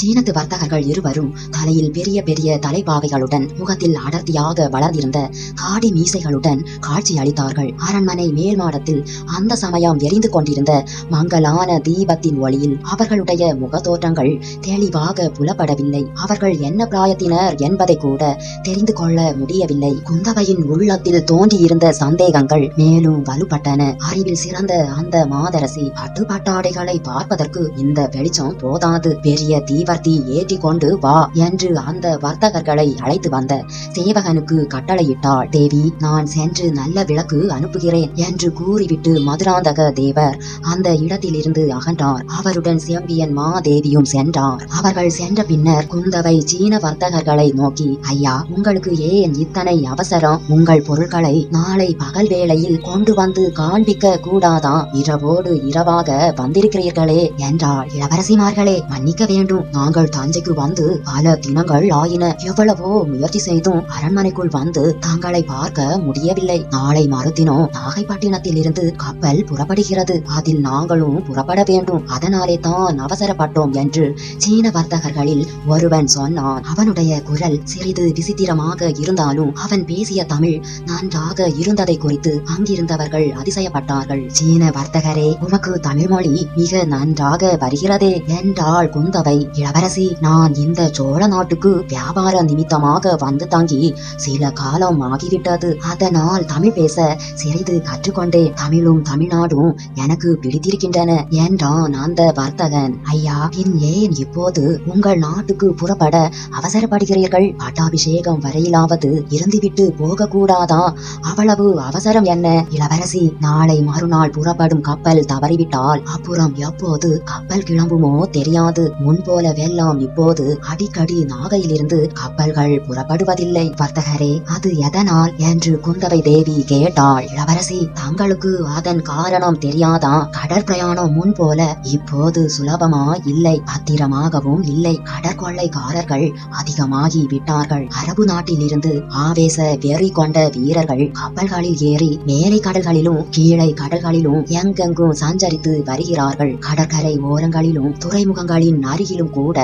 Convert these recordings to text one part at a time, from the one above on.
சீனத்து வர்த்தகர்கள் இருவரும் தலையில் பெரிய பெரிய தலைப்பாவைகளுடன் முகத்தில் அடர்த்தியாக வளர்ந்திருந்த தாடி மீசைகளுடன் காட்சி அளித்தார்கள். அரண்மனை மேல் மாடத்தில் அந்த சமயம் எரிந்து கொண்டிருந்த மங்கலான தீபத்தின் ஒளியில் அவர்களுடைய முகத்தோற்றங்கள் தெளிவாக புலப்படவில்லை. அவர்கள் என்ன பிராயத்தினர் என்பதை கூட தெரிந்து கொள்ள முடியவில்லை. குந்தவையின் உள்ளத்தில் தோன்றியிருந்த சந்தேகங்கள் மேலும் வலுப்பட்டன. அறிவில் சிறந்த அந்த மாதரசி பட்டுப்பட்டாடைகளை பார்ப்பதற்கு இந்த வெளிச்சம் போதாது. பெரிய தீவர்த்தி ஏற்றி கொண்டு வா என்று அந்த வர்த்தகர்களை அழைத்து வந்த சேவகனுக்கு கட்டளையிட்டாள். தேவி நான் சென்று நல்ல விளக்கு அனுப்புகிறேன் என்று கூறிவிட்டு மதுராந்தக தேவர் அந்த இடத்திலிருந்து அகன்றார். அவருடன் சியம்பியன் மாதேவியும் சென்றார். அவர்கள் சென்ற பின்னர் குந்தவை சீன வர்த்தகர்களை நோக்கி ஐயா உங்களுக்கு ஏன் இத்தனை அவசரம்? உங்கள் பொருட்களை நாளை பகல் வேளையில் கொண்டு வந்து காண்பிக்க கூடாதா? இரவோடு இரவாக வந்திருக்கிறீர்களே என்றாள். இளவரசிமார்களே மன்னிக்க வேண்டும். நாங்கள் தஞ்சைக்கு வந்து பல தினங்கள் ஆயின. எவ்வளவோ முயற்சி செய்தும் அரண்மனைக்குள் வந்து தாங்களை பார்க்க முடியவில்லை. நாளை மறுதினம் நாகைப்பட்டினத்தில் இருந்து கப்பல் புறப்படுகிறது. அதில் நாங்களும் புறப்பட வேண்டும். அதனாலே தான் அவசரப்பட்டோம் என்று சீன வர்த்தகர்களில் ஒருவன் சொன்னான். அவனுடைய குரல் சிறிது விசித்திரமாக இருந்தாலும் அவன் பேசிய தமிழ் நன்றாக இருந்ததை குறித்து அங்கிருந்தவர்கள் அதிசயப்பட்டார்கள். சீன வர்த்தகரே உமக்கு தமிழ் மொழி மிக நன்றாக வருகிறதே. என்றாள் குந்தவை. இளவரசி நான் இந்த சோழ நாட்டுக்கு வியாபார நிமித்தமாக வந்து தங்கி சில காலம் ஆகிவிட்டது. அதனால் தமிழ் பேச சிறிது கற்றுக்கொண்டேன். தமிழும் தமிழ்நாடும் எனக்கு பிடித்திருக்கின்றன என்றான் அந்த வர்த்தகன். ஐயா பின் ஏன் இப்போது உங்கள் நாட்டுக்கு புறப்பட அவசரப்படுகிறீர்கள்? பட்டாபிஷேகம் வரையிலாவது இருந்துவிட்டு போக கூடாதா அவ்வளவு அவசரம் என்ன? இளவரசி நாளை மறுநாள் புறப்படும் கப்பல் தவறிவிட்டால் அப்புறம் எப்போது கப்பல் கிளம்புமோ தெரியாது. முன்போல முன்போலவெல்லாம் இப்போது அடிக்கடி நாகையிலிருந்து கப்பல்கள் புறப்படுவதில்லை. வர்த்தகரே அது எதனால்? என்று குந்தவை தேவி கேட்டாள். இளவரசி தங்களுக்கு அதன் காரணம் தெரியாதா? கடற்பிரயாணம் முன் போல இப்போது சுலபமா இல்லை பத்திரமாகவும் இல்லை. கடற்கொள்ளைக்காரர்கள் அதிகமாகி விட்டார்கள். அரபு நாட்டிலிருந்து ஆவேச வெறி கொண்ட வீரர்கள் கப்பல்களில் ஏறி மேலை கடல்களிலும் கீழே கடல்களிலும் எங்கெங்கும் சஞ்சரித்து வருகிறார்கள். கடற்கரை ஓரங்களிலும் துறைமுகங்களின் அருகிலும் கூட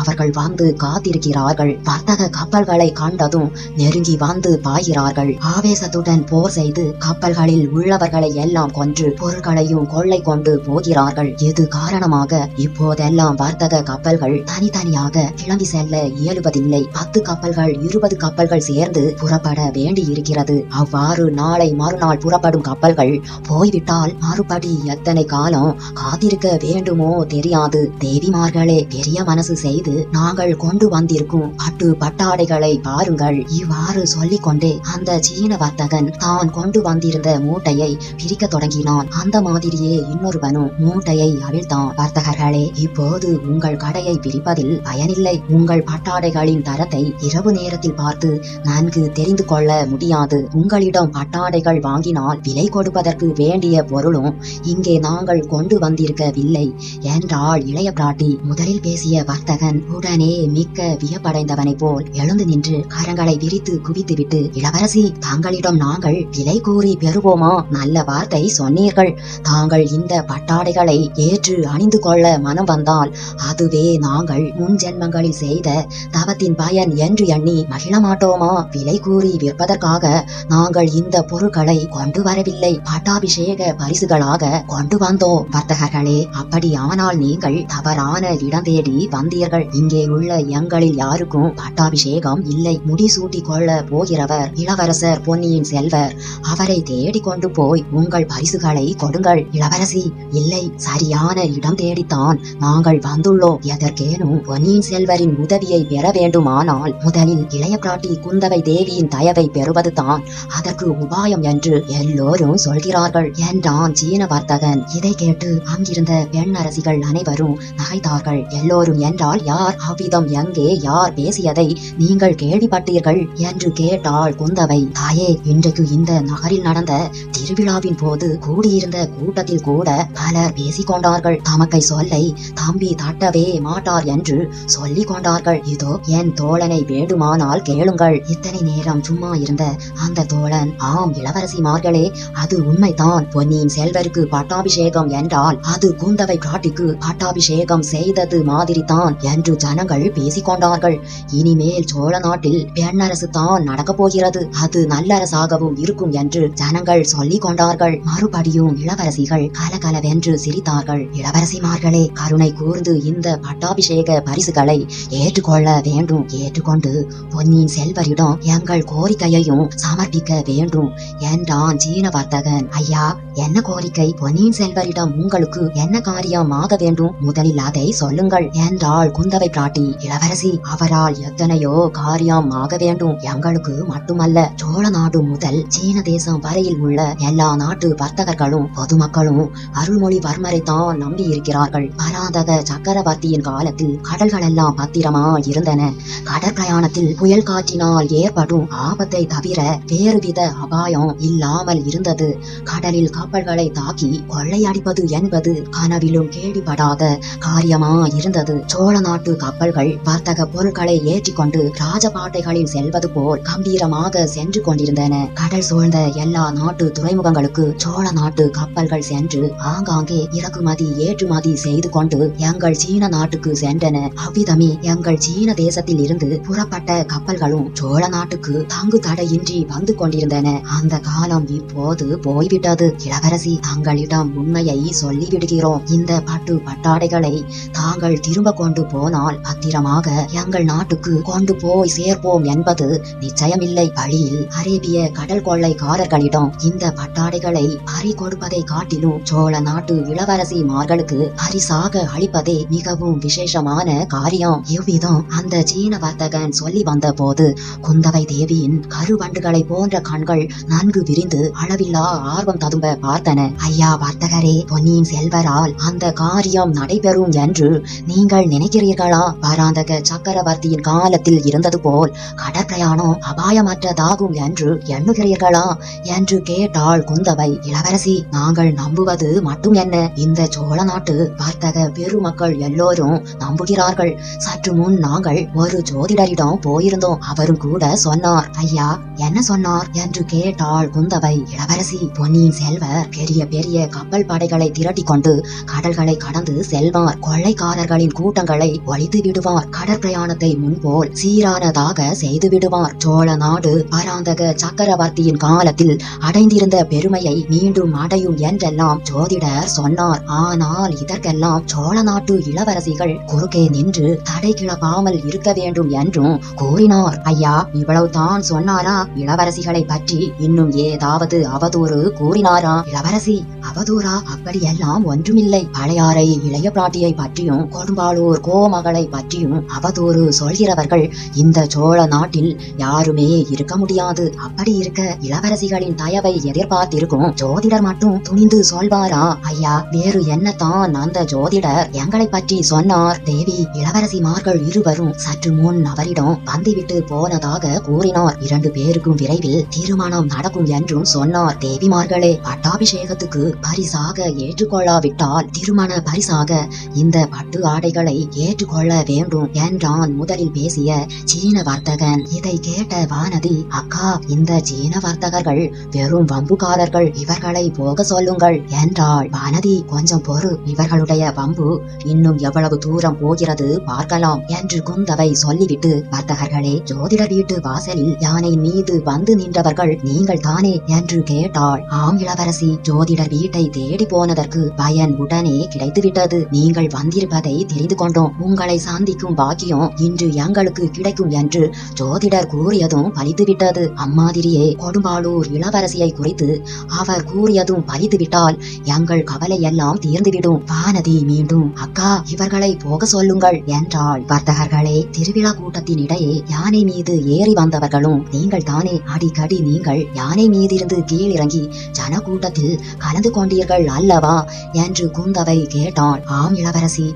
அவர்கள் வந்து காத்திருக்கிறார்கள். வர்த்தக கப்பல்களை கண்டதும் நெருங்கி வந்து பாய்கிறார்கள். ஆவேசத்துடன் போர் செய்து கப்பல்களில் உள்ளவர்களை எல்லாம் கொன்று பொருட்களையும் கொள்ளை கொண்டு போகிறார்கள். இது காரணமாக இப்போதெல்லாம் வர்த்தக கப்பல்கள் தனித்தனியாக கிளம்பி செல்ல இயலுவதில்லை. பத்து கப்பல்கள் இருபது கப்பல்கள் சேர்ந்து புறப்பட வேண்டி இருக்கிறது அவ்வாறு நாளை மறுநாள் புறப்படும் கப்பல்கள் போய்விட்டால் மறுபடி எத்தனை காலம் காத்திருக்க வேண்டுமோ தெரியாது. தேவிமார்களே பெரிய மனசு செய்து நாங்கள் கொண்டு வந்திருக்கும் பட்டு பட்டாடைகளை பாருங்கள். இவ்வாறு சொல்லிக் கொண்டே அந்த சீன வர்த்தகன் தான் கொண்டு வந்திருந்த மூட்டையை பிரிக்க தொடங்கினான். அந்த மாதிரியே இன்னொருவனும் மூட்டையை அவிழ்த்தான். வர்த்தகர்களே இப்போது உங்கள் கடையை பிரிப்பதில் பயனில்லை. உங்கள் பட்டாடைகளின் தரத்தை இரவு நேரத்தில் பார்த்து நன்கு தெரிந்து கொள்ள முடியாது. உங்களிடம் பட்டாடைகள் வாங்கினால் விலை கொடுப்பதற்கு வேண்டிய பொருளும் இங்கே நாங்கள் கொண்டு வந்திருக்கவில்லை என்றாள் இளைய பிராட்டி. முதலில் பேசிய வர்த்தகன் உடனே மிக்க வியப்படைந்தவனைப் போல் எழுந்து நின்று கரங்களை விரித்து குவித்துவிட்டு இளவரசி தங்களிடம் நாங்கள் விலை கூறி பெறுவோமா? நல்ல வார்த்தை சொன்னீர்கள். தாங்கள் இந்த பட்டாடைகளை ஏற்று அணிந்து கொள்ள மனம் வந்தால் அதுவே நாங்கள் முன் ஜென்மங்களில் செய்த தவத்தின் பயன் என்று எண்ணி மகிழ மாட்டோமா விலை கூறி விற்பதற்காக நாங்கள் இந்த பொருட்களை கொண்டு வரவில்லை. பட்டாபிஷேக பரிசுகளாக கொண்டு வந்தோம். வர்த்தகர்களே அப்படியானால் நீங்கள் தவறான இடம் தேடி வந்தியர்கள் இங்கே உள்ள எங்களில் யாருக்கும் பட்டாபிஷேகம் இல்லை. முடிசூட்டி கொள்ள போகிறவர் இளவரசர் பொன்னியின் செல்வர். அவரை தேடி கொண்டு போய் உங்கள் பரிசுகளை கொடுங்கள். இளவரசி இல்லை சரியான இடம் தேடித்தான் நாங்கள் வந்துள்ளோம். எதற்கேனும் பொன்னியின் செல்வரின் உதவியை பெற வேண்டுமானால் முதலில் இளைய பிராட்டி குந்தவை தேவியின் தயவை பெறுவதுதான் அதற்கு உபாயம் என்று எல்லோரும் சொல்கிறார்கள் என்றான் சீன வர்த்தகன். இதை கேட்டு அங்கிருந்த பெண் அரசிகள் அனைவரும் நகைத்தார்கள். எல்லோரும் என்றால் யார் அவ்விதம்? எங்கே? யார் பேசியதை நீங்கள் கேள்விப்பட்டீர்கள்? என்று கேட்டாள் குந்தவை. தாயே இன்றைக்கு இந்த நகரில் நடந்த திருவிழாவின் போது கூடியிருந்த கூட்டத்தில் கூட பலர் பேசிக் கொண்டார்கள் தமக்கை சொல்லை தம்பி தட்டவே மாட்டார் என்று சொல்லிக் கொண்டார்கள் இதோ என் தோழனை வேண்டுமானால் கேளுங்கள். இத்தனை நேரம் சும்மா இருந்த அந்த தோழன் ஆம் இளவரசிமார்களே அது உண்மைதான். பொன்னியின் செல்வருக்கு பட்டாபிஷேகம் என்றால் அது குந்தவை காட்டிக்கு பட்டாபிஷேகம் செய்தது மாதிரி. மாதிரிதான் என்று ஜனங்கள் பேசிக்கொண்டார்கள். இனிமேல் சோழ நாட்டில் பெண்ணரசு தான் நடக்கப் போகிறது. அது நல்லரசாகவும் இருக்கும் என்று ஜனங்கள் சொல்லிக் கொண்டார்கள். மறுபடியும் இளவரசிகள் கலகலவென்று சிரித்தார்கள். இளவரசிமார்களே கருணை கூர்ந்து இந்த பட்டாபிஷேக பரிசுகளை ஏற்றுக்கொள்ள வேண்டும். ஏற்றுக்கொண்டு பொன்னியின் செல்வரிடம் எங்கள் கோரிக்கையையும் சமர்ப்பிக்க வேண்டும் என்றான் சீன வர்த்தகன் ஐயா என்ன கோரிக்கை? பொன்னியின் செல்வரிடம் உங்களுக்கு என்ன காரியம் ஆக வேண்டும்? முதலில் அதை சொல்லுங்கள் என்றாள் குந்தவை பிராட்டி இளவரசி அவரால் எத்தனையோ காரியம் ஆக வேண்டும். எங்களுக்கு மட்டுமல்ல சோழ நாடு முதல் சீன தேசம் வரையில் உள்ள எல்லா நாட்டு வர்த்தகர்களும் பொதுமக்களும் அருள்மொழிவர்மரை தான் நம்பி இருக்கிறார்கள் பராந்தக சக்கரவர்த்தியின் காலத்தில் கடல்கள் எல்லாம் பத்திரமா இருந்தன கடற்பிரயாணத்தில் புயல் காற்றினால் ஏற்படும் ஆபத்தை தவிர வேறுவித அபாயம் இல்லாமல் இருந்தது. கடலில் கப்பல்களை தாக்கி கொள்ளையடிப்பது என்பது கனவிலும் கேள்விப்படாத காரியமா இருந்தது. சோழ நாட்டு கப்பல்கள் வர்த்தக பொருட்களை ஏற்றிக்கொண்டு ராஜபாட்டைகளில் செல்வது போல் கம்பீரமாக சென்று கொண்டிருந்தன. கடல் சூழ்ந்த எல்லா நாட்டு துறைமுகங்களுக்கு சோழ நாட்டு கப்பல்கள் சென்று ஆங்காங்கே இறக்குமதி ஏற்றுமதி செய்து கொண்டு எங்கள் சீன நாட்டுக்கு சென்றன. அவ்விதமே எங்கள் சீன தேசத்தில் இருந்து புறப்பட்ட கப்பல்களும் சோழ நாட்டுக்கு தங்கு தடையின்றி வந்து கொண்டிருந்தன. அந்த காலம் இப்போது போய்விட்டது. இளவரசி தங்களிடம் உண்மையை சொல்லிவிடுகிறோம். இந்த பட்டு பட்டாடைகளை தாங்கள் திரும்ப கொண்டு போனால் பத்திரமாக எங்கள் நாட்டுக்கு கொண்டு போய் சேர்ப்போம் என்பது நிச்சயமில்லை. வழியில் அரேபிய கடல் கொள்ளைக்காரர்களிடம் இந்த பட்டாடைகளை பறி கொடுப்பதை காட்டிலும் சோழ நாட்டு இளவரசிமார்களுக்கு பரிசாக அளிப்பதே மிகவும் விசேஷமான காரியம். இவ்விதம் அந்த சீன வர்த்தகன் சொல்லி வந்த போது குந்தவை தேவியின் கருவண்டுகளை போன்ற கண்கள் நன்கு விரிந்து அளவில்லா ஆர்வம் ததும்ப பார்த்தன. ஐயா வர்த்தகரே பொன்னியின் செல்வரால் அந்த காரியம் நடைபெறும் என்று நீங்கள் நினைக்கிறீர்களா? பராந்தக சக்கரவர்த்தியின் காலத்தில் இருந்தது போல் கடற்பிரயாணம் அபாயமற்றதாகும் என்று எண்ணுகிறீர்களா? என்று கேட்டாள் குந்தவை. இளவரசி நாங்கள் நம்புவது மட்டும் என்ன? இந்த சோழ நாட்டு வர்த்தக பெருமக்கள் எல்லோரும் நம்புகிறார்கள். சற்று முன் நாங்கள் ஒரு ஜோதிடரிடம் போயிருந்தோம். அவரும் கூட சொன்னார் ஐயா என்ன சொன்னார்? என்று கேட்டாள் குந்தவை. இளவரசி பொன்னியின் செல்வர் பெரிய பெரிய கப்பல் படைகளை திரட்டி கொண்டு கடல்களை கடந்து செல்வார். கொள்ளைக்காரர்களின் கூட்டங்களை ஒழித்து விடுவார் கடற்பிரயாணத்தை முன்போல் சீரானதாக செய்து விடுவார் சோழ நாடு பராந்தக சக்கரவர்த்தியின் காலத்தில் அடைந்திருந்த பெருமையை மீண்டும் அடையும் என்றெல்லாம் ஜோதிடர் சொன்னார். ஆனால் இதற்கெல்லாம் சோழ நாட்டு இளவரசிகள் குறுக்கே நின்று தடை கிளப்பாமல் இருக்க வேண்டும் என்றும் கூறினார். ஐயா இவ்வளவு தான் சொன்னாரா? இளவரசிகளை பற்றி இன்னும் ஏதாவது அவதூறு கூறினாரா? இளவரசி அவதூறா? அப்படியெல்லாம் ஒன்றுமில்லை. பழையாறை இளைய பிராட்டியை பற்றியும் கொடும்பாளூர் கோமகளை பற்றியும் அவதூறு சொல்கிறவர்கள் இந்த சோழ நாட்டில் யாருமே இருக்க முடியாது. அப்படி இருக்க இளவரசிகளின் தயவை எதிர்பார்த்திருக்கும் ஜோதிடர் மட்டும் துணிந்து சொல்வாரா? ஐயா வேறு என்னத்தான் அந்த ஜோதிடர்? எங்களை பற்றி சொன்னார். தேவி இளவரசிமார்கள் இருவரும் சற்று முன் அவரிடம் வந்துவிட்டு போனதாக கூறினார். இரண்டு பேருக்கும் விரைவில் திருமணம் நடக்கும் என்றும் சொன்னார். தேவிமார்களே பட்டாபிஷேகத்துக்கு பரிசாக ஏற்றுக்கொள்ளாவிட்டால் திருமண பரிசாக இந்த பட்டு வார்த்தைகளை ஏற்றுக்கொள்ள வேண்டும் என்றான் முதலில் பேசிய சீன வர்த்தகன். இதை கேட்ட வானதி அக்கா இந்த சீன வர்த்தகர்கள் வெறும் வம்புக்காரர்கள் இவர்களை போக சொல்லுங்கள் என்றாள். வானதி கொஞ்சம் பொறு இவர்களுடைய வம்பு இன்னும் எவ்வளவு தூரம் போகிறது பார்க்கலாம் என்று குந்தவை சொல்லிவிட்டு வர்த்தகர்களே ஜோதிடர் வீட்டு வாசலில் யானை மீது வந்து நின்றவர்கள் நீங்கள் தானே என்று கேட்டாள். ஆம் இளவரசி ஜோதிடர் வீட்டை தேடி போனதற்கு பயன் உடனே கிடைத்துவிட்டது. நீங்கள் வந்திருப்பதை தெரிந்து கொண்டோம். உங்களை சந்திக்கும் பாக்கியம் இன்று எங்களுக்கு கிடைக்கும் என்று ஜோதிடர் கூறியதும் பலித்துவிட்டது. அம்மாதிரியே கொடும்பாளூர் இளவரசியை குறித்து அவர் கூறியதும் பலித்துவிட்டால் எங்கள் கவலை எல்லாம் தீர்ந்துவிடும். வானதி மீண்டும் அக்கா இவர்களை போக சொல்லுங்கள் என்றாள். வர்த்தகர்களே திருவிழா கூட்டத்தின் இடையே யானை மீது ஏறி வந்தவர்களும் நீங்கள் தானே அடிக்கடி நீங்கள் யானை மீதிருந்து கீழிறங்கி ஜனக்கூட்டத்தில் கலந்து கொண்டீர்கள் அல்லவா? என்று குந்தவை கேட்டாள். ஆம் இளவரசி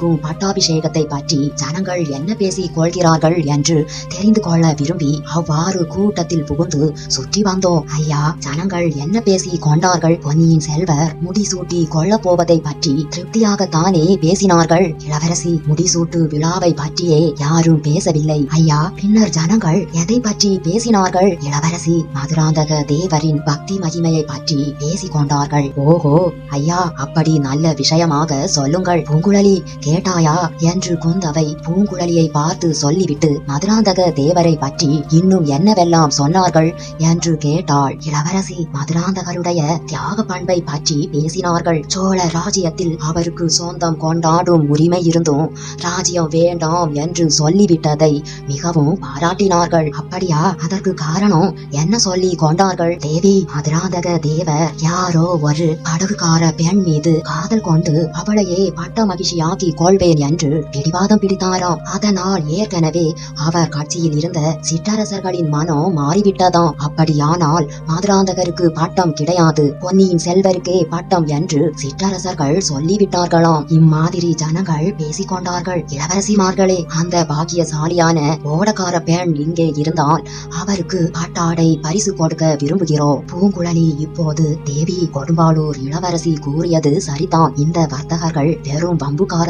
போகும் பட்டாபிஷேகத்தை பற்றி ஜனங்கள் என்ன பேசி கொள்கிறார்கள் என்று தெரிந்து கொள்ள விரும்பி அவ்வாறு கூட்டத்தில் புகுந்து சுற்றி வந்தோம். ஐயா ஜனங்கள் என்ன பேசி கொண்டார்கள்? பொன்னியின் செல்வர் முடிசூட்டி கொள்ள போவதை பற்றி திருப்தியாகத்தானே பேசினார்கள். இளவரசி முடிசூட்டு விழாவை பற்றியே யாரும் பேசவில்லை. ஐயா பின்னர் ஜனங்கள் எதை பற்றி பேசினார்கள்? இளவரசி மதுராந்தக தேவரின் பக்தி மகிமையை பற்றி பேசிக் கொண்டார்கள். ஓஹோ ஐயா அப்படி நல்ல விஷயமாக சொல்லுங்கள். பூங்குழலி கேட்டாயா? என்று குந்தவை பூங்குழலியை பார்த்து சொல்லிவிட்டு மதுராந்தக தேவரை பற்றி இன்னும் என்னவெல்லாம் சொன்னார்கள் என்று கேட்டாள். இளவரசி மதுராந்தகருடைய தியாக பண்பை பற்றி பேசினார்கள். சோழ ராஜ்யத்தில் அவருக்கு சொந்தம் கொண்டாடும் உரிமை இருந்தும் ராஜ்யம் வேண்டாம் என்று சொல்லிவிட்டதை மிகவும் பாராட்டினார்கள். அப்படியா? அதற்கு காரணம் என்ன சொல்லி கொண்டார்கள்? தேவி மதுராந்தக தேவர் யாரோ ஒரு படகுக்கார பெண் மீது காதல் கொண்டு அவளையே பட்ட மகிழ்ச்சியாக்கி கொள்வேன் என்று பிடிவாதம் பிடித்தாராம். அதனால் ஏற்கனவே அவர் கட்சியில் இருந்த சிற்றரசர்களின் மனம் மாறிவிட்டதாம். அப்படியானால் மாதுராந்தகருக்கு பட்டம் கிடையாது. பொன்னியின் செல்வருக்கே பட்டம் என்று சிற்றரசர்கள் சொல்லிவிட்டார்களாம். இம்மாதிரி ஜனங்கள் பேசிக்கொண்டார்கள். இளவரசிமார்களே அந்த பாக்கியசாலியான ஓடக்கார பெண் இங்கே இருந்தால் அவருக்கு பட்டாடை பரிசு கொடுக்க விரும்புகிறோம். பூங்குழலி இப்போது தேவி கொடும்பாளூர் இளவரசி கூறியது சரிதான். இந்த வர்த்தகர்கள் வெறும்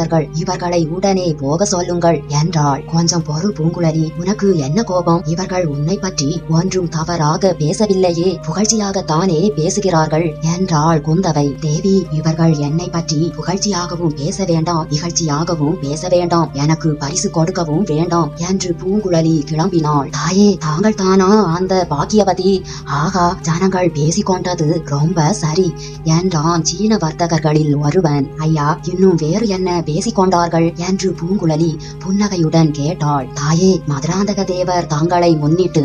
வம்புக்காரர்கள் இவர்களை உடனே போக சொல்லுங்கள் என்றாள். கொஞ்சம் பொறு பூங்குழலி உனக்கு என்ன கோபம்? இவர்கள் உன்னை பற்றி ஒன்றும் தவறாக பேசவில்லையே. புகழ்ச்சியாகத்தானே பேசுகிறார்கள் என்றாள் குந்தவை. தேவி இவர்கள் என்னை பற்றி புகழ்ச்சியாகவும் பேச வேண்டாம் இகழ்ச்சியாகவும் பேச வேண்டாம் எனக்கு பரிசு கொடுக்கவும் வேண்டாம் என்று பூங்குழலி கிளம்பினாள். தாயே தாங்கள் தானா அந்த பாக்கியவதி? ஆகா ஜனங்கள் பேசிக்கொண்டது ரொம்ப சரி என்றான் சீன வர்த்தகர்களில் ஒருவன். ஐயா இன்னும் வேறு என்ன பேசிக்கொண்டார்கள். என்று பூங்குழலி புன்னகையுடன் கேட்டாள். தாயே மதுராந்தக தேவர் தாங்களை முன்னிட்டு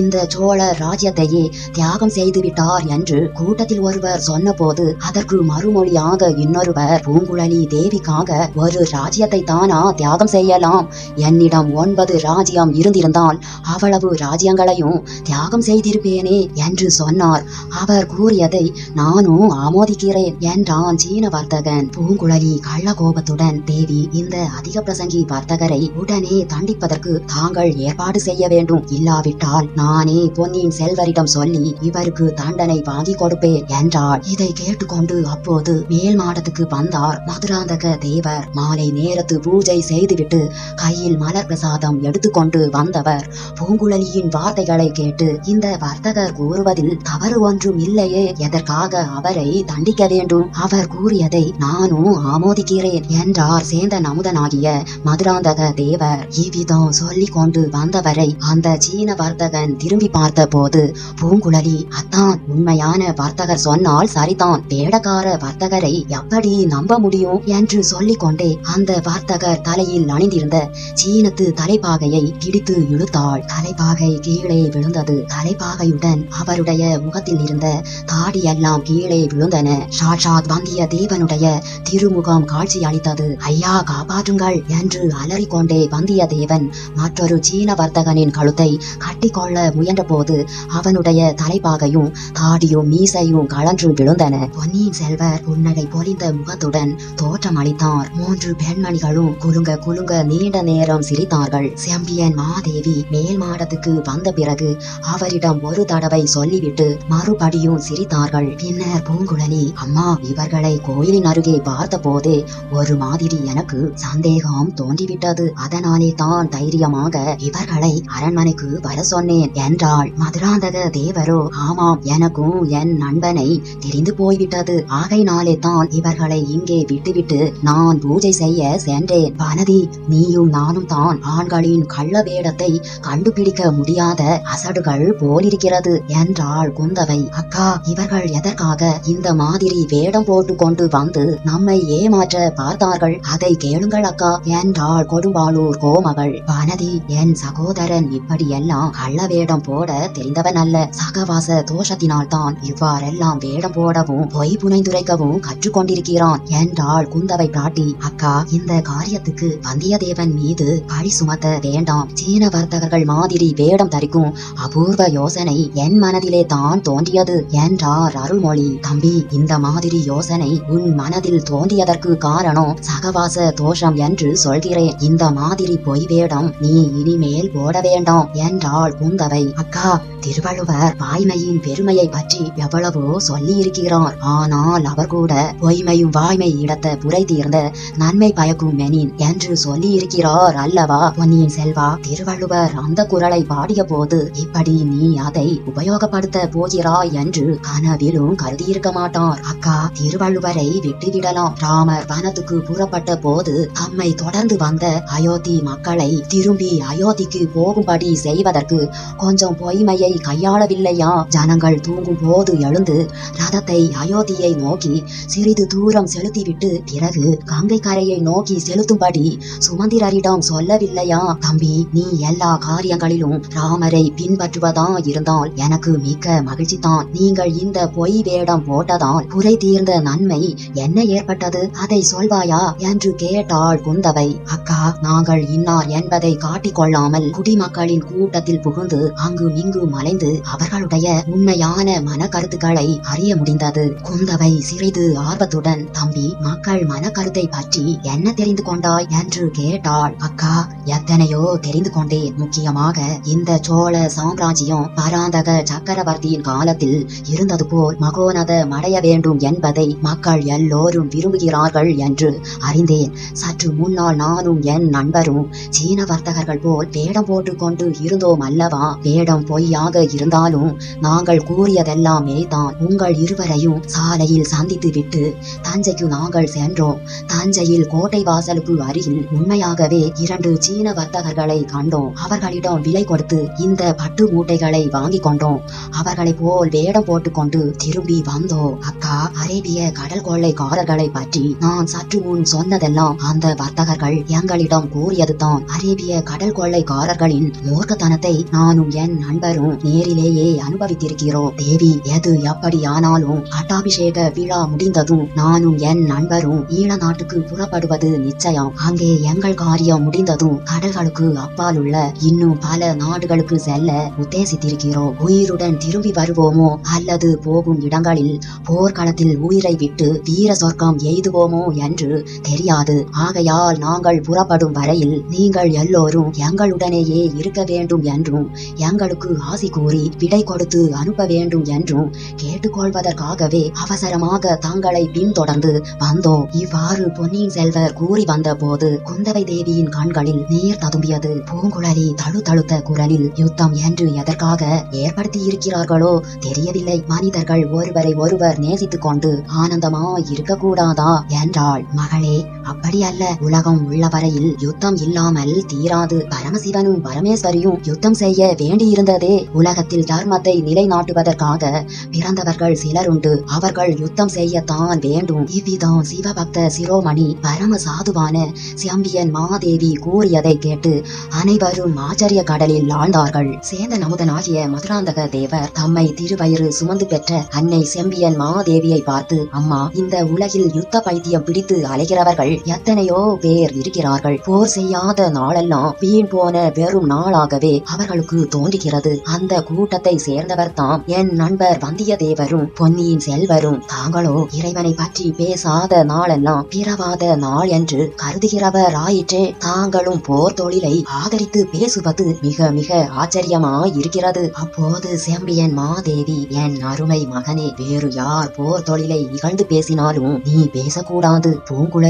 இந்த சோழ ராஜ்யத்தையே தியாகம் செய்து விட்டார் என்று கூட்டத்தில் ஒருவர் சொன்னபோது அதற்கு மறுமொழியாக இன்னொருவர் பூங்குழலி தேவிக்காக ஒரு ராஜ்யத்தை தானா தியாகம் செய்யலாம். என்னிடம் ஒன்பது ராஜ்யம் இருந்திருந்தால் அவ்வளவு ராஜ்யங்களையும் தியாகம் செய்திருப்பேனே என்று சொன்னார். அவர் கூறியதை நானும் ஆமோதிக்கிறேன் என்றான் சீன வர்த்தகன் பூங்குழலி கள்ள கோபத்துடன் தேவி இந்த அதிக பிரசங்கி வர்த்தகரை உடனே தண்டிப்பதற்கு தாங்கள் ஏற்பாடு செய்ய வேண்டும். இல்லாவிட்டால் நானே பொன்னியின் செல்வரிடம் சொல்லி இவருக்கு தண்டனை வாங்கி கொடுப்பேன் என்றாள். இதை கேட்டுக்கொண்டு அப்போது மேல் மாடத்துக்கு வந்தார் மதுராந்தக தேவர். மாலை நேரத்து பூஜை செய்துவிட்டு கையில் மலர் பிரசாதம் எடுத்துக்கொண்டு வந்தவர். பூங்குழலியின் வார்த்தைகளை கேட்டு இந்த வர்த்தகர் கூறுவதில் தவறு ஒன்றும் இல்லையே எதற்காக அவரை தண்டிக்க வேண்டும்? அவர் கூறியதை நானும் ஆமோதிக்கிறேன் என்றார். சேந்தன் அமுதனாகிய மதுராந்தக தேவர் இவ்விதம் சொல்லிக் கொண்டு வந்தவரை அந்த சீன வர்த்தகன் திரும்பி பார்த்த போது பூங்குழலி அத்தான் உண்மையான வர்த்தகர் சொன்னால் சரிதான். வேடக்கார வர்த்தகரை எப்படி நம்ப முடியும்? என்று சொல்லிக் கொண்டே அந்த வர்த்தகர் தலையில் அணிந்திருந்த சீனத்து தலைப்பாகையை பிடித்து இழுத்தாள். தலைப்பாகை கீழே விழுந்தது. தலைப்பாகையுடன் அவருடைய முகத்தில் இருந்த தாடியெல்லாம் கீழே விழுந்தன. சாட்சாத் வந்திய தேவனுடைய திருமுகம் காட்சி அளித்தது ஐயா காப்பாற்றுங்கள் என்று அலறிக்கொண்டே வந்தியத்தேவன் மற்றொரு சீன வர்த்தகனின் கழுத்தை கட்டிக்கொள்ள முயன்றபோது அவனுடைய தலைப்பாகையும் தாடியும் மீசையும் கழன்று விழுந்தன. பொன்னியின் செல்வர் புன்னகை பொலிந்த முகத்துடன் தோற்றம் அளித்தார் மூன்று பெண்மணிகளும் குலுங்க குலுங்க நீண்ட நேரம் சிரித்தார்கள். செம்பியன் மாதேவி மேல் மாடத்துக்கு வந்த பிறகு அவரிடம் ஒரு தடவை சொல்லிவிட்டு மறுபடியும் சிரித்தார்கள். பின்னர் பூங்குழலி அம்மா இவர்களை கோயிலின் அருகே பார்த்த போதே ஒரு மாதிரி எனக்கு சந்தேகம் தோன்றிவிட்டது. அதனாலே தான் தைரியமாக இவர்களை அரண்மனைக்கு வர சொன்னேன் என்றாள். மதுராந்தக தேவரோ ஆமாம் எனக்கும் என் நண்பனை தெரிந்து போய்விட்டது. ஆகையினாலே தான் இவர்களை இங்கே விட்டுவிட்டு நான் பூஜை செய்ய சென்றேன். வனதி நீயும் நானும் தான் ஆண்களின் கள்ள வேடத்தை கண்டுபிடிக்க முடியாத அசடுகள் போலிருக்கிறது என்றாள் குந்தவை. அக்கா இவர்கள் எதற்காக இந்த மாதிரி வேடம் போட்டு கொண்டு வந்து நம்மை ஏமாற்ற பார்த்தார்கள்? அதை கேளுங்கள் அக்கா. என்றாள் கொடும்பாளூர் கோமகள். வானதி என் சகோதரன் இப்படியெல்லாம் கள்ள வேடம் போட தெரிந்தவன் அல்ல. சகவாச தோஷத்தினால் தான் இவ்வாறெல்லாம் வேடம் போடவும் பொய் புனைந்துரைக்கவும் கற்றுக்கொண்டிருக்கிறான் என்றாள் குந்தவை பிராட்டி அக்கா இந்த காரியத்துக்கு வந்தியத்தேவன் மீது பழி சுமத்த வேண்டாம். சீன வர்த்தகர்கள் மாதிரி வேடம் தரிக்கும் அபூர்வ யோசனை என் மனதிலே தான் தோன்றியது என்றார் அருள்மொழி. தம்பி இந்த மாதிரி யோசனை உன் மனதில் தோன்றியதற்கு காரணம் சகவாச தோஷம் என்று சொல்கிறேன். இந்த மாதிரி பொய் வேடம் நீ இனிமேல் போட வேண்டாம் என்றாள் குந்தவை அக்கா திருவள்ளுவர் வாய்மையின் பெருமையை பற்றி எவ்வளவோ சொல்லி இருக்கிறார் ஆனால் அவர் கூட பொய்மையும் வாய்மை இடத்த புரை தீர்ந்த நன்மை பயக்கும் மெனின் என்று சொல்லி இருக்கிறார் அல்லவா? பொன்னியின் செல்வா திருவள்ளுவர் அந்த குரலை பாடிய போது இப்படி நீ அதை உபயோகப்படுத்த போகிறாய் என்று கனவிலும் கருதியிருக்க மாட்டார். அக்கா திருவள்ளுவரை விட்டுவிடலாம். ராமர் வனத்துக்கு புற புறப்பட்ட போது தம்மை தொடர்ந்து வந்த அயோத்தி மக்களை திரும்பி அயோத்திக்கு போகும்படி செய்வதற்கு கொஞ்சம் பொய்மையை கையாளவில்லையா? ஜனங்கள் தூங்கும் போது எழுந்து ரதத்தை அயோத்தியை நோக்கி சிறிது தூரம் செலுத்திவிட்டு பிறகு கங்கை கரையை நோக்கி செலுத்தும்படி சுமந்திரரிடம் சொல்லவில்லையா? தம்பி நீ எல்லா காரியங்களிலும் ராமரை பின்பற்றுவதா இருந்தால் எனக்கு மிக்க மகிழ்ச்சி தான் நீங்கள் இந்த பொய் வேடம் போட்டதால் குறை தீர்ந்த நன்மை என்ன ஏற்பட்டது? அதை சொல்வாயா? என்று கேட்டாள் குந்தவை. அக்கா நாங்கள் இன்னார் என்பதை காட்டிக் கொள்ளாமல் குடிமக்களின் கூட்டத்தில் புகுந்து அங்கு இங்கு மலைந்து அவர்களுடைய உண்மையான மன கருத்துக்களை அறிய முடிந்தது. குந்தவை சிறிது ஆர்வத்துடன் தம்பி மக்கள் மன கருத்தை பற்றி என்ன தெரிந்து கொண்டாய்? என்று கேட்டாள். அக்கா எத்தனையோ தெரிந்து கொண்டேன். முக்கியமாக இந்த சோழ சாம்ராஜ்யம் பராந்தக சக்கரவர்த்தியின் காலத்தில் இருந்தது போல் மகோனத மடைய வேண்டும் என்பதை மக்கள் எல்லோரும் விரும்புகிறார்கள் என்று அறிந்தேன். சற்று முன்னால் நானும் என் நண்பரும் சீன வர்த்தகர்கள் போல் வேடம் போட்டுக்கொண்டு இருந்தோம் அல்லவா? வேடம் பொய்யாக இருந்தாலும் நாங்கள் கூறியதெல்லாம் மெய்தான் உங்கள் இருவரையும் சாலையில் சந்தித்து விட்டு தஞ்சைக்கு நாங்கள் சென்றோம். தஞ்சையில் கோட்டை வாசலுக்கு அருகில் உண்மையாகவே இரண்டு சீன வர்த்தகர்களை கண்டோம். அவர்களிடம் விலை கொடுத்து இந்த பட்டு மூட்டைகளை வாங்கிக் கொண்டோம். அவர்களைப் போல் வேடம் போட்டுக்கொண்டு திரும்பி வந்தோம். அக்கா அரேபிய கடல் கொள்ளைக்காரர்களை பற்றி நான் சற்று முன் சொன்னதெல்லாம் அந்த வர்த்தகர்கள் எங்களிடம் கூறியதுதான். அரேபிய கடல் கொள்ளைக்காரர்களின் மூர்க்கத்தனத்தை நானும் என் நண்பரும் நேரிலேயே அனுபவித்திருக்கிறோம். தேவி எது எப்படியானாலும் பட்டாபிஷேக விழா முடிந்ததும் நானும் என் நண்பரும் ஈழ நாட்டுக்கு புறப்படுவது நிச்சயம். அங்கே எங்கள் காரியம் முடிந்ததும் கடல்களுக்கு அப்பால் உள்ள இன்னும் பல நாடுகளுக்கு செல்ல உத்தேசித்திருக்கிறோம். உயிருடன் திரும்பி வருவோமோ அல்லது போகும் இடங்களில் போர்க்களத்தில் உயிரை விட்டு வீர சொர்க்கம் எய்துவோமோ என்று தெரியாது. ஆகையால் நாங்கள் புறப்படும் வரையில் நீங்கள் எல்லோரும் எங்களுடனேயே இருக்க வேண்டும் என்றும் எங்களுக்கு ஆசி கூறி விடை கொடுத்து அனுப்ப வேண்டும் என்றும் கேட்டுக்கொள்வதற்காகவே அவசரமாக தங்களை பின்தொடர்ந்து வந்தோம். இவ்வாறு பொன்னியின் செல்வர் கூறி வந்த போது குந்தவை தேவியின் கண்களில் நீர் ததும்பியது. பூங்குழலி தழு தழுத்த குரலில் யுத்தம் என்று எதற்காக ஏற்படுத்தி இருக்கிறார்களோ தெரியவில்லை. மனிதர்கள் ஒருவரை ஒருவர் நேசித்துக் கொண்டு ஆனந்தமாய் இருக்கக்கூடாதா? என்றாள் மகளே. அப்படி அல்ல. உலகம் உள்ள வரையில் யுத்தம் இல்லாமல் தீராது. பரமசிவனும் பரமேஸ்வரியும் யுத்தம் செய்ய வேண்டியிருந்ததே. உலகத்தில் தர்மத்தை நிலைநாட்டுவதற்காக பிறந்தவர்கள் சிலருண்டு அவர்கள் யுத்தம் செய்யத்தான் வேண்டும். இவ்விதம் சிவபக்த சிரோமணி பரம சாதுவான சியம்பியன் மாதேவி கூறியதை கேட்டு அனைவரும் ஆச்சரிய கடலில் ஆழ்ந்தார்கள். சேந்த நமுதனாகிய மதுராந்தக தேவர் தம்மை திருவயிறு சுமந்து பெற்ற அன்னை செம்பியன் மாதேவியை பார்த்து அம்மா இந்த உலகில் யுத்த பைத்தியம் பிடித்து அலைகிற அலைகிறவர்கள் எத்தனையோ பேர் இருக்கிறார்கள். போர் செய்யாத நாளெல்லாம் வீண் போன வெறும் நாளாகவே அவர்களுக்கு தோன்றுகிறது. அந்த கூட்டத்தை சேர்ந்தவர் தாம் என் நண்பர் வந்தியத்தேவரும் பொன்னியின் செல்வரும். தாங்களோ இறைவனை பற்றி பேசாத நாளெல்லாம் பிறவாத நாள் என்று கருதுகிறவர் ஆயிற்றே தாங்களும் போர் தொழிலை ஆதரித்து பேசுவது மிக மிக ஆச்சரியமாய் இருக்கிறது அப்போது செம்பியன் மாதேவி என் அருமை மகனே வேறு யார் போர் தொழிலை இகழ்ந்து பேசினாலும் நீ பேசக்கூடாது.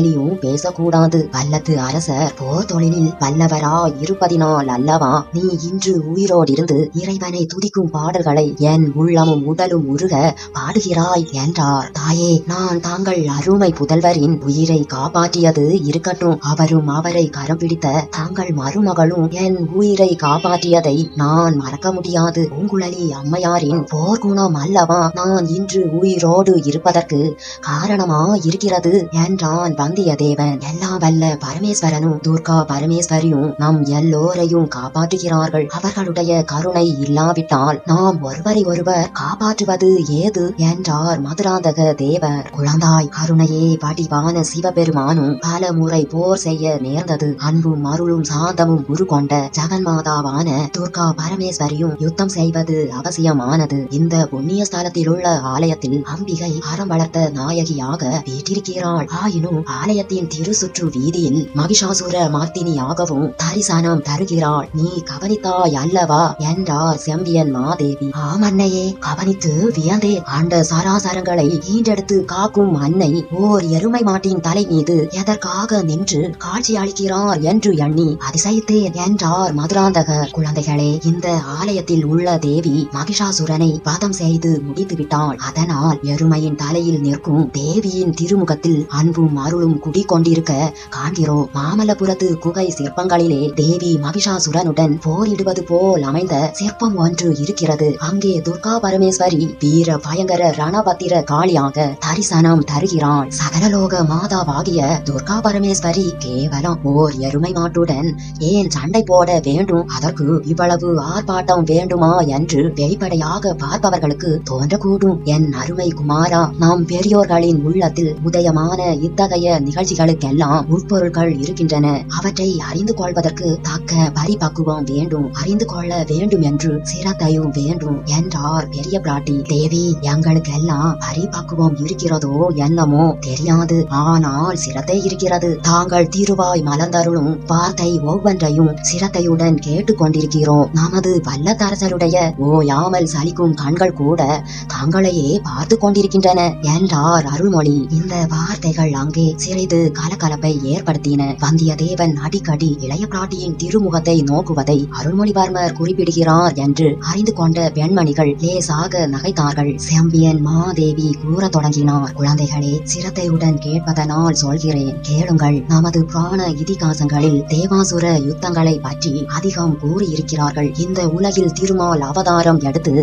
பூங்குழலியும் பேசக்கூடாது. பல்லத்து அரசர் போர் தொழிலில் வல்லவராய் இருப்பதினால் அல்லவா? நீ இன்று உயிரோடிருந்து இறைவனை துதிக்கும் பாடல்களை என் உள்ளமும் உடலும் உருக பாடுகிறாய் என்றார். தாயே நான் தாங்கள் அருமை புதல்வரின் உயிரை காப்பாற்றியது இருக்கட்டும். அவரும் அவரை கரம் பிடித்த தாங்கள் மருமகளும் என் உயிரை காப்பாற்றியதை நான் மறக்க முடியாது. பூங்குழலி அம்மையாரின் போர்க்குணம் அல்லவா? நான் இன்று உயிரோடு இருப்பதற்கு காரணமா இருக்கிறது என்றான் வந்தியத்தேவன் எல்லாம் வல்ல பரமேஸ்வரனும் துர்கா பரமேஸ்வரியும் நம் எல்லோரையும் காப்பாற்றுகிறார்கள். அவர்களுடைய கருணை இல்லாவிட்டால் நாம் ஒருவரை ஒருவர் காப்பாற்றுவது ஏது என்றார் மதுராந்தக தேவர். குழந்தாய் கருணையே வடிவான சிவபெருமானும் பல முறை போர் செய்ய நேர்ந்தது. அன்பும் அருளும் சாந்தமும் குரு கொண்ட ஜெகன்மாதாவான துர்கா பரமேஸ்வரியும் யுத்தம் செய்வது அவசியமானது. இந்த புண்ணிய ஸ்தலத்தில் உள்ள ஆலயத்தில் அம்பிகை அறம் வளர்த்த நாயகியாக வீட்டிருக்கிறாள் ஆயினும் ஆலயத்தின் திருசுற்று வீதியில் மகிஷாசுர மார்த்தினியாகவும் தரிசனம் தருகிறாள். நீ கவனித்தாய் அல்லவா? என்றார் செம்பியன் மாதேவி. ஆம் அன்னையே கவனித்து வியந்தே. ஆண்ட சராசரங்களை ஈண்டெடுத்து காக்கும் அன்னை ஓர் எருமை மாட்டின் தலை மீது எதற்காக நின்று காட்சி அளிக்கிறார் என்று எண்ணி அதிசயித்தேன் என்றார் மதுராந்தக குழந்தைகளே. இந்த ஆலயத்தில் உள்ள தேவி மகிஷாசுரனை வதம் செய்து முடித்து விட்டாள் அதனால் எருமையின் தலையில் நிற்கும் தேவியின் திருமுகத்தில் அன்பும் அருள் குடி குடிக்கொண்டிருக்க காண்கிறோம் மாமல்லபுரத்து குகை சிற்பங்களிலே தேவி மகிஷாசுரனுடன் போரிடுவது போல் அமைந்த சிற்பம் ஒன்று இருக்கிறது. அங்கே துர்கா பரமேஸ்வரி வீர பயங்கர ரணபத்திர காளியாக தரிசனம் தருகிறாள். சகலலோக மாதாவாகிய துர்கா பரமேஸ்வரி கேவலம் ஓர் எருமை மாட்டுடன் ஏன் சண்டை போட வேண்டும்? அதற்கு இவ்வளவு ஆர்ப்பாட்டம் வேண்டுமா என்று வெளிப்படையாக பார்ப்பவர்களுக்கு தோன்றக்கூடும். என் அருமை குமாரா நம் பெரியோர்களின் உள்ளத்தில் உதயமான இத்தகைய நிகழ்ச்சிகளுக்கெல்லாம் உட்பொருள்கள் இருக்கின்றன. அவற்றை அறிந்து கொள்வதற்கு தக்க பரிபக்குவம் வேண்டும். அறிந்து கொள்ள வேண்டும் என்று சிரத்தையும் வேண்டும் என்றார் பெரிய பிராட்டி. தேவி எங்களுக்கெல்லாம் பரிபக்குவம் இருக்கிறதோ என்னமோ தெரியாது. ஆனால் சிரத்தை இருக்கிறது. தாங்கள் தீருவாய் மலர்ந்தருளும் வார்த்தை ஒவ்வொன்றையும் சிரத்தையுடன் கேட்டுக்கொண்டிருக்கிறோம். நமது வல்லத்தரசருடைய ஓயாமல் சலிக்கும் கண்கள் கூட தாங்களையே பார்த்து கொண்டிருக்கின்றன என்றார் அருள்மொழி. இந்த வார்த்தைகள் அங்கே சிறிது கலகலப்பை ஏற்படுத்தின வந்தியத்தேவன் அடிக்கடி இளைய பிராட்டியின் திருமுகத்தை நோக்குவதை அருள்மொழிவர்மர் குறிப்பிடுகிறார் என்று அறிந்து கொண்ட பெண்மணிகள் லேசாக நகைத்தார்கள். செம்பியன் மாதேவி கூற தொடங்கினார். குழந்தைகளே சிரத்தையுடன் கேட்பதனால் சொல்கிறேன். கேளுங்கள். நமது புராண இதிகாசங்களில் தேவாசுர யுத்தங்களை பற்றி அதிகம் கூறியிருக்கிறார்கள். இந்த உலகில் திருமால் அவதாரம் எடுத்து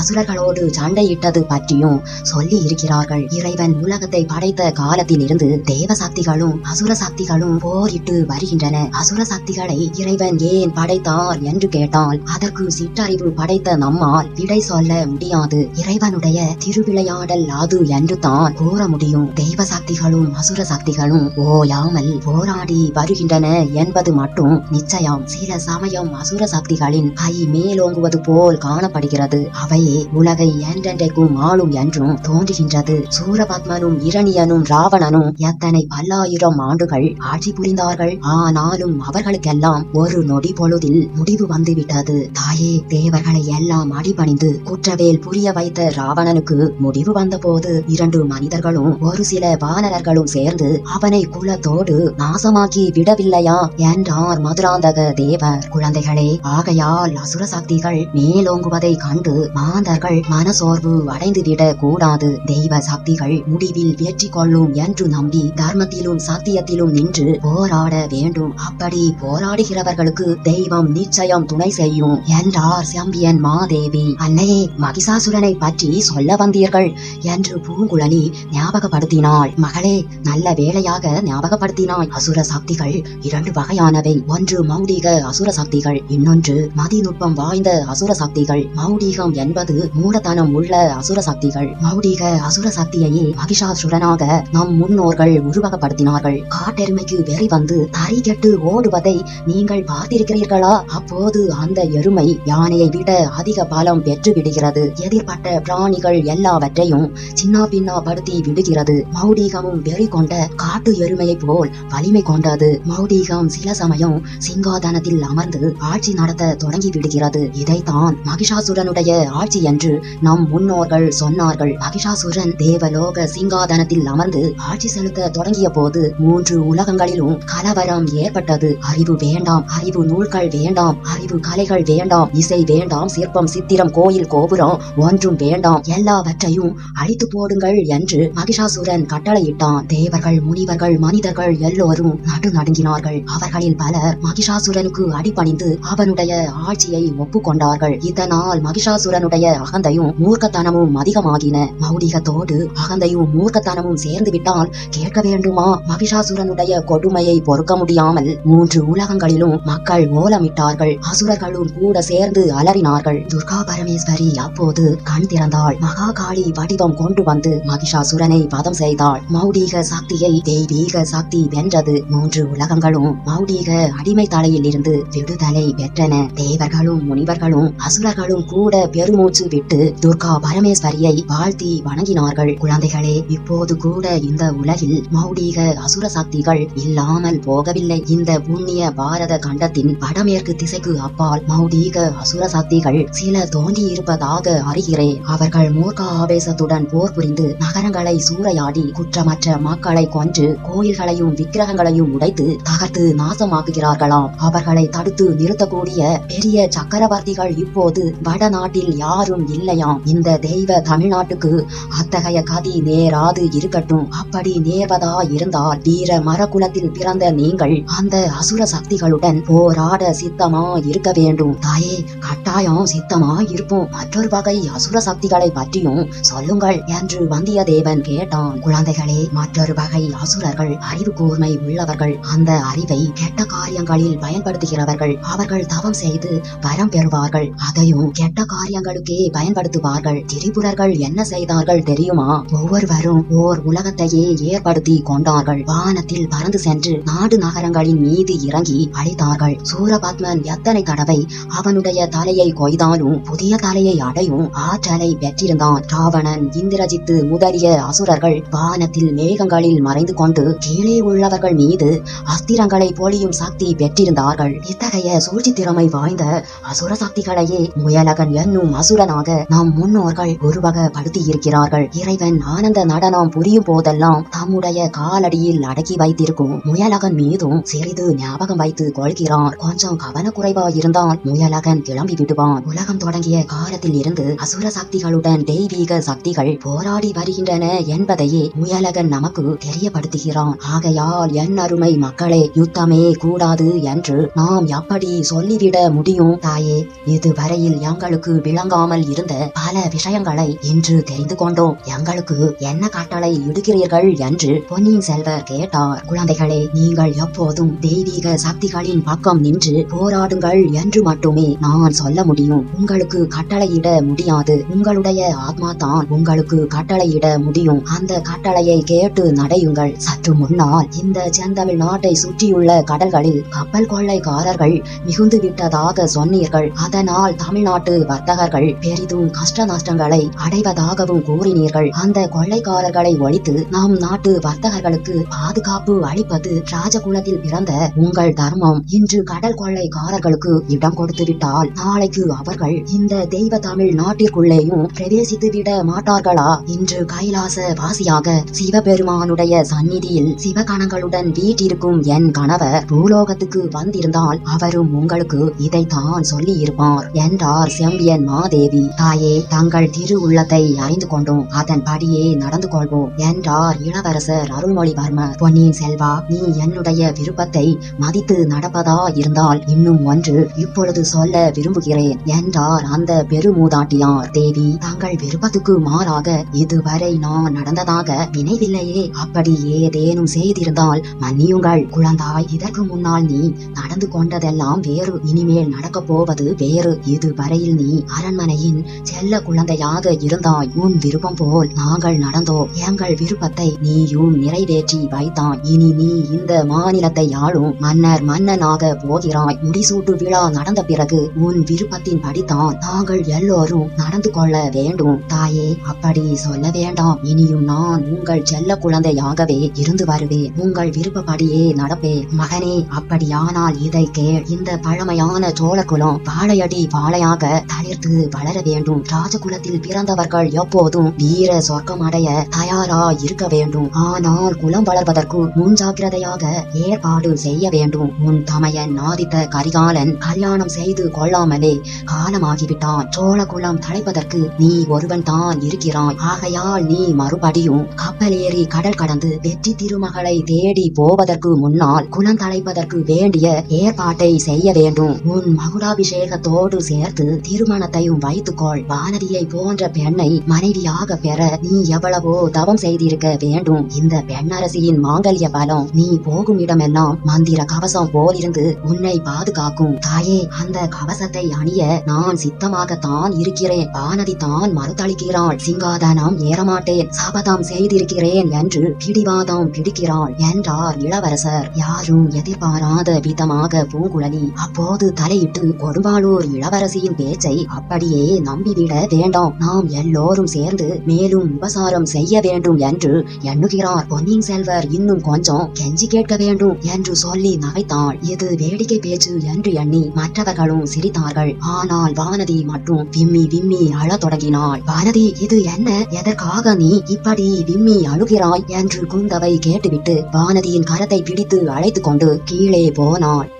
அசுரர்களோடு சண்டையிட்டது பற்றியும் சொல்லி இருக்கிறார்கள் இறைவன் உலகத்தை படைத்த காலத்திலிருந்து தேவ சக்திகளும் அசுர சக்திகளும் போரிட்டு வருகின்றன. அசுர சக்திகளை இறைவன் ஏன் படைத்தார் என்று கேட்டால் அதற்கு சிற்றறிவு படைத்த நம்மால் விடை சொல்ல முடியாது. இறைவனுடைய திருவிளையாடல் அது என்று தான் கூற முடியும். தெய்வ சக்திகளும் அசுர சக்திகளும் ஓயாமல் போராடி வருகின்றன என்பது மட்டும் நிச்சயம். சில சமயம் அசுர சக்திகளின் கை மேலோங்குவது போல் காணப்படுகிறது. அவையே உலகை என்றென்றைக்கும் ஆளும் என்றும் தோன்றுகின்றது. சூரபத்மனும் இரணியனும் ராவணனும் எத்தனை பல்லாயிரம் ஆண்டுகள் ஆட்சி புரிந்தார்கள். ஆனாலும் அவர்களுக்கெல்லாம் ஒரு நொடி பொழுதில் முடிவு வந்துவிட்டது. தாயே தேவர்களை எல்லாம் அடிபணிந்து குற்றவேல் புரிய வைத்த ராவணனுக்கு முடிவு வந்தபோது இரண்டு மனிதர்களும் ஒரு சில வானரர்களும் சேர்ந்து அவனை குலத்தோடு நாசமாக்கி விடவில்லையா என்றார் மதுராந்தக தேவர். குழந்தைகளே ஆகையால் அசுர சக்திகள் மேலோங்குவதை கண்டு மாந்தர்கள் மனசோர்வு அடைந்துவிடக் கூடாது. தெய்வ சக்திகள் முடிவில் வெற்றி கொள்ளும் என்று நம்பி தர்மத்திலும் சத்தியத்திலும் நின்று போராட வேண்டும். அப்படி போராடுகிறவர்களுக்கு தெய்வம் நிச்சயம் துணை செய்யும். என்றார் செம்பியன் மாதேவி அன்னையே மகிஷாசுரனை பற்றி சொல்ல வந்தீர்கள் என்று பூங்குழலி ஞாபகப்படுத்தினாள். மகளே நல்ல வேளையாக ஞாபகப்படுத்தினாய். அசுர சக்திகள் இரண்டு வகையானவை. ஒன்று மௌடிக அசுர சக்திகள் இன்னொன்று மதிநுட்பம் வாய்ந்த அசுர சக்திகள். மௌடிகம் என்பது மூடத்தனம் உள்ள அசுர சக்திகள். மௌடிக அசுர சக்தியையே மகிஷாசுரனாக நம் முன்னோர்கள் உருவகப்படுத்தினார்கள். காட்டெருமைக்கு வெறி வந்து தறி கெட்டு ஓடுவதை நீங்கள் பார்த்திருக்கிறீர்களா? அப்போது அந்த எருமை யானையை விட அதிக பலம் பெற்று விடுகிறது எதிர்பட்ட பிராணிகள் எல்லாவற்றையும் சின்ன பின்னாப்படுத்தி விடுகிறது. மௌடிகமும் வெறி கொண்ட காட்டு எருமையைப் போல் வலிமை கொண்டது. மௌடிகம் சில சமயம் சிங்காதனத்தில் அமர்ந்து ஆட்சி நடத்த தொடங்கி விடுகிறது. இதைத்தான் மகிஷாசுரனுடைய ஆட்சி என்று நம் முன்னோர்கள் சொன்னார்கள். மகிஷாசுரன் தேவலோக சிங்காதனத்தில் அமர்ந்து ஆட்சி செலுத்த தொடங்கிய போது மூன்று உலகங்களிலும் கலவரம் ஏற்பட்டது. அறிவு வேண்டாம் அறிவு நூல்கள் வேண்டாம் அறிவு கலைகள் வேண்டாம் இசை வேண்டாம் சிற்பம் சித்திரம் கோயில் கோபுரம் ஒன்றும் வேண்டாம். எல்லாவற்றையும் அழித்து போடுங்கள் என்று மகிஷாசுரன் கட்டளையிட்டான். தேவர்கள் முனிவர்கள் மனிதர்கள் எல்லோரும் நடு நடுங்கினார்கள். அவர்களில் பலர் மகிஷாசுரனுக்கு அடிபணிந்து அவனுடைய ஆட்சியை ஒப்புக்கொண்டார்கள். இதனால் மகிஷாசுரனுடைய அகந்தையும் மூர்க்கத்தனமும் அதிகமாகின. மௌடிகத்தோடு அகந்தையும் மூர்க்கத்தனமும் சேர்ந்து விட்டால் கேட்க வேண்டுமா? மகிஷாசுரனுடைய கொடுமையை பொறுக்க முடியாமல் மூன்று உலகங்களிலும் மக்கள் ஓலமிட்டார்கள். அசுரர்களும் கூட சேர்ந்து அலறினார்கள். துர்கா பரமேஸ்வரி அப்போது கண் திறந்தாள். மகாகாளி வடிவம் கொண்டு வந்து மகிஷாசுரனை வதம் செய்தாள். மௌடீக சக்தியை தெய்வீக சக்தி வென்றது. மூன்று உலகங்களும் மௌடீக அடிமை தலையில் இருந்து விடுதலை பெற்றன. தேவர்களும் முனிவர்களும் அசுரர்களும் கூட பெருமூச்சு விட்டு துர்கா பரமேஸ்வரியை வாழ்த்தி வணங்கினார்கள். குழந்தைகளே இப்போது கூட இந்த உலகில் மௌடீக அசுர சக்திகள் இல்லாமல் போகவில்லை. இந்த புண்ணிய பாரத கண்டத்தின் வடமேற்கு திசைக்கு அப்பால் மௌடீக அசுர சக்திகள் சில தோன்றி இருப்பதாக அறிகிறேன். அவர்கள் மூர்க்க ஆவேசத்துடன் போர் புரிந்து நகரங்களை சூறையாடி குற்றமற்ற மக்களை கொன்று கோயில்களையும் விக்கிரகங்களையும் உடைத்து தகர்த்து நாசமாக்குகிறார்களாம். அவர்களை தடுத்து நிறுத்தக்கூடிய பெரிய சக்கரவர்த்திகள் இப்போது வடநாட்டில் யாரும் இல்லையாம். இந்த தெய்வ தமிழ்நாட்டுக்கு அத்தகைய கதி நேராது இருக்கட்டும். அப்படி நேர்வதால் இருப்பதா இருந்தால் வீர மரகுலத்தில் பிறந்த நீங்கள் அந்த அசுர சக்திகளுடன் போராட சித்தமா இருக்க வேண்டும். தாயே கட்டாயம் சித்தமா இருப்போம். மற்றொரு வகை அசுர சக்திகளை பற்றியும் சொல்லுங்கள் என்று வந்தியத்தேவன் கேட்டான். குழந்தைகளே மற்றொரு வகை அசுரர்கள் அறிவு கூர்மை உள்ளவர்கள். அந்த அறிவை கெட்ட காரியங்களில் பயன்படுத்துகிறவர்கள். அவர்கள் தவம் செய்து வரம் பெறுவார்கள். அதையும் கெட்ட காரியங்களுக்கே பயன்படுத்துவார்கள். திரிபுரர்கள் என்ன செய்தார்கள் தெரியுமா? ஒவ்வொருவரும் ஓர் உலகத்தையே ஏற்படுத்தி கொண்டார்கள். வானத்தில் பறந்து சென்று நாடு நகரங்களின் மீது இறங்கி அழைத்தார்கள். சூரபத்மன் எத்தனை தடவை அவனுடைய தலையை கொய்தாலும் புதிய தலையை அடையும் ஆற்றலை பெற்றிருந்தான். ராவணன் இந்திரஜித்து முதலிய அசுரர்கள் வானத்தில் மேகங்களில் மறைந்து கொண்டு கீழே உள்ளவர்கள் மீது அஸ்திரங்களை பொழியும் சக்தி பெற்றிருந்தார்கள். இத்தகைய சூழ்ச்சி திறமை வாய்ந்த அசுர சக்திகளையே முயலகன் என்னும் அசுரனாக நம் முன்னோர்கள் உருவகப்படுத்தி இருக்கிறார்கள் இறைவன் ஆனந்த நடனம் புரியும் போதெல்லாம் தம்முடைய காலடியில் அடக்கி வைத்திருக்கும் முயலகன் மீதும் சிறிது ஞாபகம் வைத்து கொள்கிறான். கொஞ்சம் கவனக்குறைவா இருந்தால் முயலகன் கிளம்பி விடுவான். உலகம் தொடங்கிய காலத்தில் இருந்து அசுர சக்திகளுடன் தெய்வீக சக்திகள் போராடி வருகின்றன என்பதையே முயலகன் நமக்கு தெரியப்படுத்துகிறான். ஆகையால் என் அருமை மக்களே யுத்தமே கூடாது என்று நாம் எப்படி சொல்லிவிட முடியும்? தாயே இதுவரையில் எங்களுக்கு விளங்காமல் இருந்த பல விஷயங்களை இன்று தெரிந்து கொண்டோம். எங்களுக்கு என்ன கட்டளை இடுகிறீர்கள் என்று பொன்னியின் செல்வர் கேட்டார் குழந்தைகளே நீங்கள் எப்போதும் தெய்வீக சக்திகளின் பக்கம் நின்று போராடுங்கள் என்று மட்டுமே நான் சொல்ல முடியும். உங்களுக்கு கட்டளையிட முடியாது. உங்களுடைய ஆத்மா தான் உங்களுக்கு கட்டளையிட முடியும். அந்த கட்டளையை கேட்டு நடையுங்கள். சற்று முன்னால் இந்த செந்தமிழ் நாட்டை சுற்றியுள்ள கடல்களில் கப்பல் கொள்ளைக்காரர்கள் மிகுந்து விட்டதாக சொன்னீர்கள். அதனால் தமிழ்நாட்டு வர்த்தகர்கள் பெரிதும் கஷ்ட நஷ்டங்களை அடைவதாகவும் கூறினீர்கள். அந்த கொள்ளைக்காரர்களை ஒழித்து நம் நாட்டு வர்த்தக வர்த்தகர்களுக்கு பாதுகாப்பு அளிப்பது ராஜகுலத்தில் பிறந்த உங்கள் தர்மம் இன்று கடல் கொள்ளைக்காரர்களுக்கு இடம் கொடுத்து விட்டால் நாளைக்கு அவர்கள் இந்த தெய்வ தமிழ் நாட்டிற்குள்ளேயும் பிரவேசித்து விட மாட்டார்களா? இன்று கைலாச வாசியாக சிவபெருமானுடைய சந்நிதியில் சிவகணங்களுடன் வீட்டிற்கும் என் கணவர் பூலோகத்துக்கு வந்திருந்தால் அவரும் உங்களுக்கு இதைத்தான் சொல்லி இருப்பார் என்றார் செம்பியன் மாதேவி. தாயே தங்கள் திரு உள்ளத்தை அறிந்து கொண்டோம். அதன்படியே நடந்து கொள்வோம் என்றார் இளவரசர். அருள்மொழிவர்மர் பொன்னியின் செல்வா நீ என்னுடைய விருப்பத்தை மதித்து நடப்பதா இருந்தால் இன்னும் ஒன்று இப்பொழுது சொல்ல விரும்புகிறேன். என்றார் அந்த பெருமூதாட்டியார். தேவி தங்கள் விருப்பத்துக்கு மாறாக இதுவரை நான் நடந்ததாக நினைவில்லையே. அப்படி ஏதேனும் செய்திருந்தால் மன்னியுங்கள். குழந்தாய் இதற்கு முன்னால் நீ நடந்து கொண்டதெல்லாம் வேறு. இனிமேல் நடக்கப் போவது வேறு. இதுவரையில் நீ அரண்மனையின் செல்ல குழந்தையாக இருந்தாய். உன் விருப்பம் போல் நாங்கள் நடந்தோம். எங்கள் விருப்பத்தை நீயும் நிறைவேற்றி வைத்தான். இனி நீ இந்த மாநிலத்தை ஆளும் மன்னர் மன்னனாக போகிறாய். முடிசூட்டு விழா நடந்த பிறகு உன் விருப்பத்தின் படித்தான் நாங்கள் எல்லோரும் நடந்து கொள்ள வேண்டும். தாயே அப்படி சொல்ல வேண்டாம். இனியும் நான் உங்கள் செல்ல குழந்தையாகவே இருந்து வருவேன். உங்கள் விருப்பப்படியே நடப்பேன். மகனே அப்படியானால் இதை கேள். இந்த பழமையான சோழகுலம் வாழையடி வாழையாக தளிர்த்து வளர வேண்டும். ராஜகுலத்தில் பிறந்தவர்கள் எப்போதும் வீர சொர்க்கம் அடைய தயாரா இருக்க வேண்டும். ஆனால் குலம் வளர்வதற்கு முன்ஜாக்கிரதையாக ஏற்பாடு செய்ய வேண்டும். உன் தமையன் ஆதித்த கரிகாலன் கல்யாணம் செய்து கொள்ளாமலே காலமாகிவிட்டான். சோழ குலம் தலைப்பதற்கு நீ ஒருவன் தான் இருக்கிறாய். ஆகையால் நீ மறுபடியும் கப்பல் ஏறி கடல் கடந்து வெற்றி திருமகளை தேடி போவதற்கு முன்னால் குலம் தலைப்பதற்கு வேண்டிய ஏற்பாட்டை செய்ய வேண்டும். உன் மகுடாபிஷேகத்தோடு சேர்த்து திருமணத்தையும் வைத்துக்கொள். வானதியை போன்ற பெண்ணை மனைவியாக பெற நீ எவ்வளவோ தவம் செய்திருக்க வேண்டும். இந்த பெண்ணரசியின் மாங்கல்ய பலம் நீ போகும் இடமெல்லாம் மந்திர கவசம் போலிருந்து உன்னை பாதுகாக்கும். தாயே அந்த கவசத்தை அணிய நான் சித்தமாகத்தான் இருக்கிறேன். வானதி தான் மறுத்தளிக்கிறாள். சிங்காதனம் ஏறமாட்டேன். சபதம் செய்திருக்கிறேன் என்று பிடிவாதம் பிடிக்கிறாள் என்றார் இளவரசர். யாரும் எதிர்பாராத விதமாக பூங்குழலி. அப்போது தலையிட்டு கொடும்பாளூர் இளவரசியின் பேச்சை அப்படியே நம்பிவிட வேண்டாம். நாம் எல்லோரும் சேர்ந்து மேலும் உபசாரம் செய்ய வேண்டும் என்று எண்ணுகிறார். பொன்னியின் செல்வர் இன்னும் கொஞ்சம் கெஞ்சி கேட்க வேண்டும் என்று சொல்லி நகைத்தாள். இது வேடிக்கை பேச்சு என்று எண்ணி மற்றவர்களும் சிரித்தார்கள். ஆனால் வானதி மட்டும் விம்மி விம்மி அழத் தொடங்கினாள். வானதி இது என்ன? எதற்காக நீ இப்படி விம்மி அழுகிறாய்? என்று குந்தவை கேட்டுவிட்டு வானதியின் கரத்தை பிடித்து அழைத்து கொண்டு கீழே போனாள்.